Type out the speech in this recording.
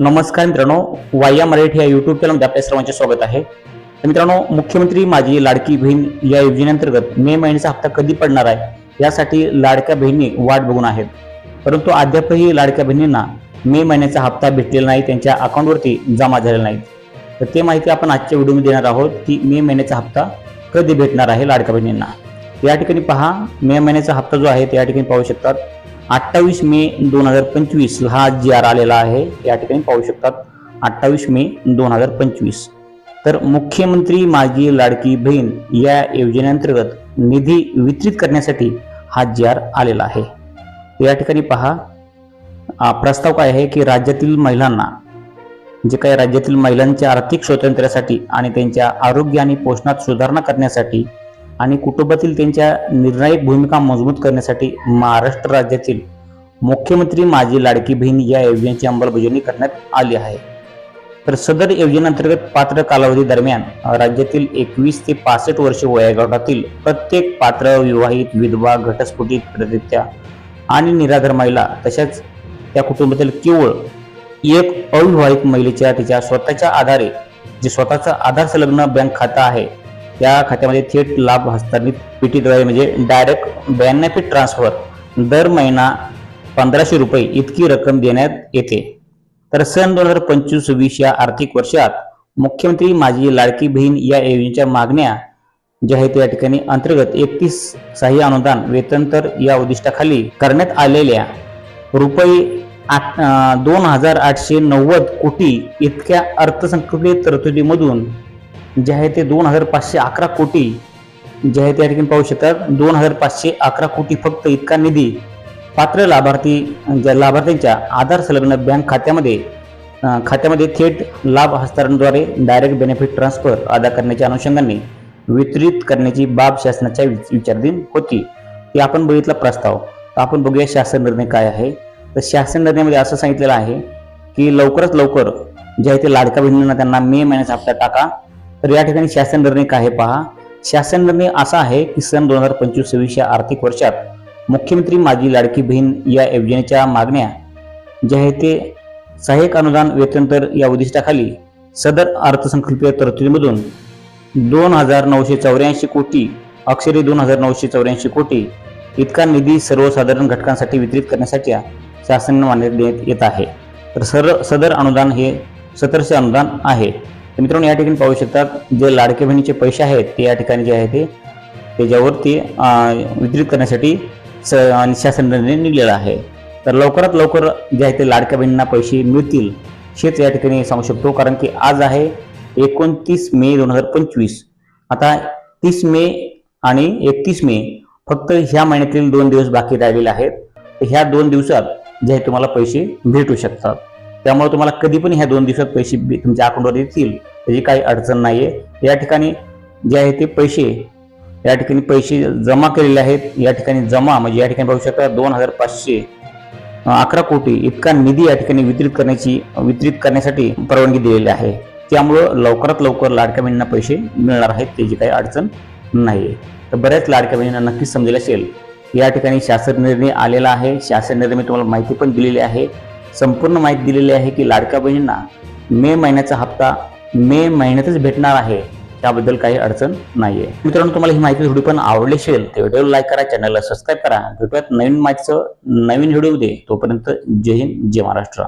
नमस्कार मित्रांनो वाया मराठी या युट्यूब चॅनलमध्ये आपल्या सर्वांचे स्वागत आहे. तर मित्रांनो मुख्यमंत्री माझी लाडकी बहीण या योजनेअंतर्गत मे महिन्याचा हप्ता कधी पडणार आहे? यासाठी लाडक्या बहिणी वाट बघून आहेत. परंतु अद्यापही लाडक्या बहिणींना मे महिन्याचा हप्ता भेटलेला नाही त्यांच्या अकाउंटवरती जमा झालेला नाही. तर ते माहिती आपण आजच्या व्हिडिओमध्ये देणार आहोत की मे महिन्याचा हप्ता कधी भेटणार आहे लाडक्या बहिणींना. या ठिकाणी पहा मे महिन्याचा हप्ता जो आहे त्या ठिकाणी पाहू शकतात. अठ्ठावीस मे दोन हजार पंचवीस हा जी आर आलेला आहे. या ठिकाणी पाहू शकतात अठ्ठावीस मे दोन हजार पंचवीस. तर मुख्यमंत्री माझी लाडकी बहीण या योजनेअंतर्गत निधी वितरित करण्यासाठी हा जी आर आलेला आहे. या ठिकाणी पहा प्रस्ताव काय आहे की राज्यातील महिलांना जे काही राज्यातील महिलांच्या आर्थिक स्वातंत्र्यासाठी आणि त्यांच्या आरोग्य आणि पोषणात सुधारणा करण्यासाठी आणि कुटुंबातील त्यांच्या निर्णायक भूमिका मजबूत करण्यासाठी महाराष्ट्र राज्यातील मुख्यमंत्री माझी लाडकी बहीण या योजनेची अंमलबजावणी करण्यात आली आहे. तर सदर योजनेअंतर्गत पात्र कालावधी दरम्यान राज्यातील एकवीस ते पासष्ट वर्ष वयागटातील प्रत्येक पात्र विवाहित विधवा घटस्फोटित प्रतित्या आणि निराधार महिला तसेच त्या कुटुंबातील केवळ एक अविवाहित महिलेच्या तिच्या स्वतःच्या आधारे जे स्वतःचा आधार संलग्न बँक खातं आहे त्या खात्यामध्ये थेट लाभ हस्तांतरित पीटीद्वारे म्हणजे डायरेक्ट बेनिफिट ट्रान्सफर दर महिना पंधराशे रुपये इतकी रक्कम देण्यात येते. तर सन दोन हजार पंचवीस वीस या आर्थिक वर्षात मुख्यमंत्री माझी लाडकी बहीण या योजनेच्या मागण्या ज्या आहेत या ठिकाणी अंतर्गत एकतीस सहाय्य अनुदान वेतन तर या उद्दिष्टाखाली करण्यात आलेल्या रुपये दोन हजार आठशे नव्वद कोटी इतक्या अर्थसंकल्पीय तरतुदीमधून जे आहे ते दोन हजार पाचशे अकरा कोटी जे आहे त्या ठिकाणी पाहू शकतात. दोन हजार पाचशे अकरा कोटी फक्त इतका निधी पात्र लाभार्थी ज्या लाभार्थ्यांच्या आधार संलग्न बँक खात्यामध्ये खात्यामध्ये थेट लाभ हस्तांतरणाद्वारे डायरेक्ट बेनिफिट ट्रान्सफर अदा करण्याच्या अनुषंगाने वितरित करण्याची बाब शासनाच्या विचारधीन विचाराधीन होती. ते आपण बघितला प्रस्ताव. तर आपण बघूया शासन निर्णय काय आहे. तर शासन निर्णयामध्ये असं सांगितलेलं आहे की लवकरात लवकर जे आहे ते लाडका बहिणींना त्यांना मे महिन्याचा हप्ता टाका. तर या ठिकाणी शासन निर्णय काय आहे पहा. शासन निर्णय असा आहे की सन दोन हजार पंचवीस सव्वीस या आर्थिक वर्षात मुख्यमंत्री माझी लाडकी बहीण या योजनेच्या मागण्या जे आहे ते सहाय्यक अनुदान वेतनतर या उद्दिष्टाखाली सदर अर्थसंकल्पीय तरतुदीमधून दोन हजार नऊशे चौऱ्याऐंशी कोटी अक्षरी दोन हजार नऊशे चौऱ्याऐंशी कोटी इतका निधी सर्वसाधारण घटकांसाठी वितरित करण्यासाठी शासनाने मान्यता देण्यात येत आहे. तर सर सदर अनुदान हे सतरशे अनुदान आहे. तर मित्रांनो या ठिकाणी पाहू शकतात जे लाडके बहिणीचे पैसे आहेत ते या ठिकाणी जे आहे ते त्याच्यावरती वितरित करण्यासाठी स आणि शासन निर्णय निघलेला आहे. तर लवकरात लवकर जे आहे ते लाडक्या बहिणींना पैसे मिळतील हेच या ठिकाणी सांगू शकतो. कारण की आज आहे एकोणतीस मे दोन हजार पंचवीस. आता तीस मे आणि एकतीस मे फक्त ह्या महिन्यातील दोन दिवस बाकी राहिलेले आहेत. तर ह्या दोन दिवसात जे आहे तुम्हाला पैसे भेटू शकतात. त्यामुळे तुम्हाला कधी पण ह्या दोन दिवसात पैसे बी- तुमच्या अकाउंटवर येतील. त्याची काही अडचण नाही आहे या ठिकाणी जे आहे ते पैसे या ठिकाणी पैसे जमा केलेले आहेत. या ठिकाणी जमा म्हणजे या ठिकाणी पाहू शकता दोन हजार पाचशे अकरा कोटी इतका निधी या ठिकाणी वितरित करण्याची वितरित करण्यासाठी परवानगी दिलेली आहे. त्यामुळं लवकरात लवकर लाडक्या बहिणींना पैसे मिळणार आहेत. त्याची काही अडचण नाही आहे तर बऱ्याच लाडक्या बहिणींना नक्कीच समजेल असेल. या ठिकाणी शासन निर्णय आलेला आहे. शासन निर्णय मी तुम्हाला माहिती पण दिलेली आहे. संपूर्ण माहिती दिलेली आहे की लाडक्या बहिणींना मे महिन्याचा हप्ता मे महिन्यातच भेटणार आहे. त्याबद्दल काही अडचण नाही आहे मित्रांनो तुम्हाला ही माहिती थोडी पण आवडली असेल तर व्हिडिओला लाईक करा चॅनलला सबस्क्राईब करा. भेटूयात नवीन माहितीचं नवीन व्हिडिओ दे. तोपर्यंत जय हिंद जय महाराष्ट्र.